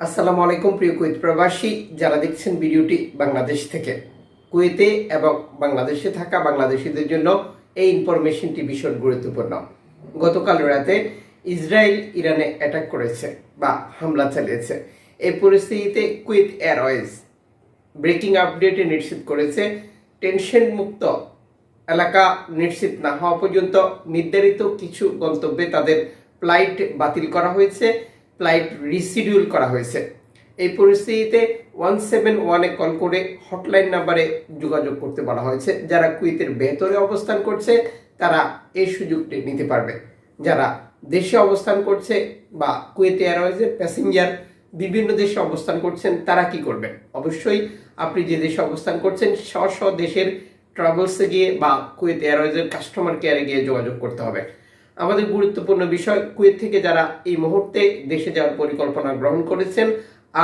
আসসালামু আলাইকুম, প্রিয় কুয়েত প্রবাসী, যারা দেখছেন ভিডিওটি বাংলাদেশ থেকে। কুয়েতে এবং বাংলাদেশে থাকা বাংলাদেশিদের জন্য এই ইনফরমেশনটি ভীষণ গুরুত্বপূর্ণ। গতকাল রাতে ইসরায়েল ইরানে অ্যাটাক করেছে বা হামলা চালিয়েছে। এই পরিস্থিতিতে কুয়েত এয়ারওয়েজ ব্রেকিং আপডেটে নিশ্চিত করেছে টেনশন মুক্ত এলাকা নিশ্চিত না হওয়া পর্যন্ত নির্ধারিত কিছু গন্তব্যে তাদের ফ্লাইট বাতিল করা হয়েছে। ফ্লাইট রিসিডিউল করা হয়েছে। এই পরিস্থিতিতে ওয়ান সেভেন ওয়ানে কল করে হটলাইন নাম্বারে যোগাযোগ করতে বলা হয়েছে। যারা কুয়েতের ভেতরে অবস্থান করছে, তারা এই সুযোগটি নিতে পারবে। যারা দেশে অবস্থান করছে বা কুয়েত এয়ারওয়েজের প্যাসেঞ্জার বিভিন্ন দেশে অবস্থান করছেন, তারা কি করবেন? অবশ্যই আপনি যে দেশে অবস্থান করছেন স্ব স্ব দেশের ট্রাভেলসে গিয়ে বা কুয়েত এয়ারওয়েজের কাস্টমার কেয়ারে গিয়ে যোগাযোগ করতে হবে। আমাদের গুরুত্বপূর্ণ বিষয়, কুয়েত থেকে যারা এই মুহূর্তে দেশে যাওয়ার পরিকল্পনা গ্রহণ করেছেন,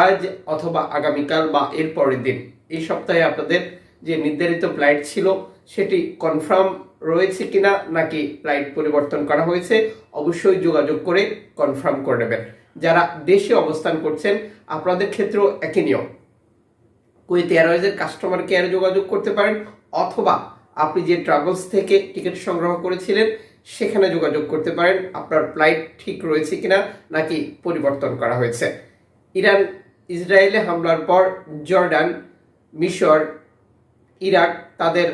আজ অথবা আগামীকাল বা এর পরের দিন। এই সপ্তাহে আপনাদের যে নির্ধারিত ফ্লাইট ছিল, সেটি কনফার্ম রয়েছে কিনা, নাকি ফ্লাইট পরিবর্তন করা হয়েছে, অবশ্যই যোগাযোগ করে কনফার্ম করে নেবেন। যারা দেশে অবস্থান করছেন, আপনাদের ক্ষেত্রেও একই নিয়ম। কুয়েত এয়ারওয়েজের কাস্টমার কেয়ারে যোগাযোগ করতে পারেন, অথবা আপনি যে ট্রাভেলস থেকে টিকিট সংগ্রহ করেছিলেন সেখানে যোগাযোগ করতে পারেন। আপনার ফ্লাইট ঠিক রয়েছে কিনা নাকি পরিবর্তন করা হয়েছে। ইরান, ইসরায়েলে হামলার পর জর্ডান, মিশর, ইরাক তাদের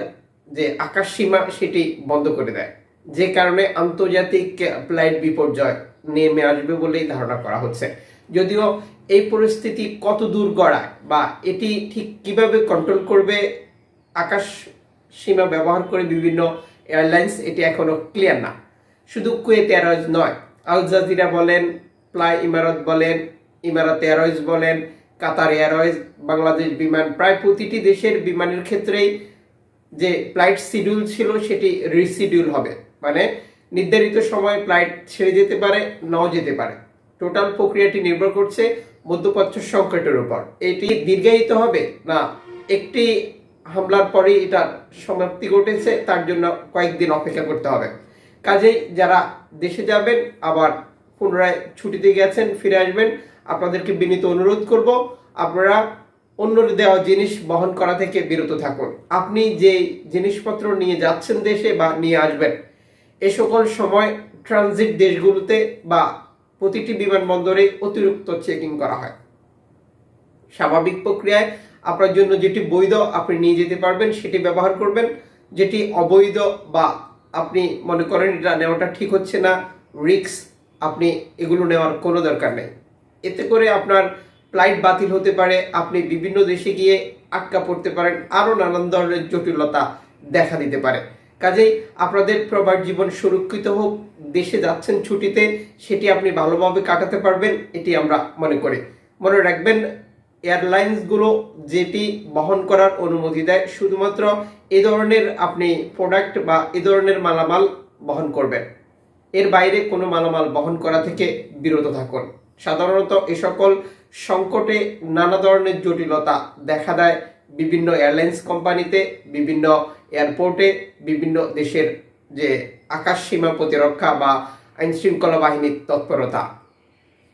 যে আকাশ সীমা সেটি বন্ধ করে দেয়। যে কারণে আন্তর্জাতিক ফ্লাইট বিপর্যয় নেমে আসবে বলেই ধারণা করা হচ্ছে। যদিও এই পরিস্থিতি কত দূর গড়ায় বা এটি ঠিক কীভাবে কন্ট্রোল করবে, আকাশ সীমা ব্যবহার করে বিভিন্ন এয়ারলাইন্স এটি এখনও ক্লিয়ার না। শুধু কুয়েত এয়ারওয়েজ নয়, আল জাজিরা বলেন, প্লাই ইমারত বলেন, ইমারত এয়ারওয়েজ বলেন, কাতার এয়ারওয়েজ বাংলাদেশ বিমান, প্রায় প্রতিটি দেশের বিমানের ক্ষেত্রেই যে ফ্লাইট শিডিউল ছিল সেটি রিশিডিউল হবে। মানে নির্ধারিত সময় ফ্লাইট ছেড়ে যেতে পারে, নাও যেতে পারে। টোটাল প্রক্রিয়াটি নির্ভর করছে মধ্যপ্রাচ্য সংকটের উপর। এটি দীর্ঘায়িত হবে না? একটি হামলার পরেই এটার সমাপ্তি ঘটেছে, তার জন্য কয়েকদিন অপেক্ষা করতে হবে। কাজেই যারা দেশে যাবেন, আবার পুনরায় ছুটিতে গেছেন, ফিরে আসবেন, আপনাদেরকে বিনীত অনুরোধ করব, আপনারা অন্যর দেওয়া জিনিস বহন করা থেকে বিরত থাকুন। আপনি যে জিনিসপত্র নিয়ে যাচ্ছেন দেশে বা নিয়ে আসবেন, এ সকল সময় ট্রানজিট দেশগুলোতে বা প্রতিটি বিমানবন্দরে অতিরিক্ত চেকিং করা হয়। স্বাভাবিক প্রক্রিয়ায় আপনার জন্য যেটি বৈধ আপনি নিয়ে যেতে পারবেন, সেটি ব্যবহার করবেন। যেটি অবৈধ বা আপনি মনে করেন এটা নেওয়াটা ঠিক হচ্ছে না রিক্স আপনি এগুলো নেওয়ার কোনো দরকার নেই। এতে করে আপনার ফ্লাইট বাতিল হতে পারে, আপনি বিভিন্ন দেশে গিয়ে আটকা পড়তে পারেন, আরও নানান ধরনের জটিলতা দেখা দিতে পারে। কাজেই আপনাদের প্রবার জীবন সুরক্ষিত হোক, দেশে যাচ্ছেন ছুটিতে, সেটি আপনি ভালোভাবে কাটাতে পারবেন, এটি আমরা মনে করি। মনে রাখবেন এয়ারলাইন্সগুলো যেটি বহন করার অনুমতি দেয়, শুধুমাত্র এ ধরনের আপনি প্রোডাক্ট বা এ ধরনের মালামাল বহন করবেন। এর বাইরে কোনো মালামাল বহন করা থেকে বিরত থাকুন। সাধারণত এ সকল সংকটে নানা ধরনের জটিলতা দেখা দেয় বিভিন্ন এয়ারলাইন্স কোম্পানিতে, বিভিন্ন এয়ারপোর্টে বিভিন্ন দেশের যে আকাশ সীমা প্রতিরক্ষা বা আইনশৃঙ্খলা বাহিনীর তৎপরতা।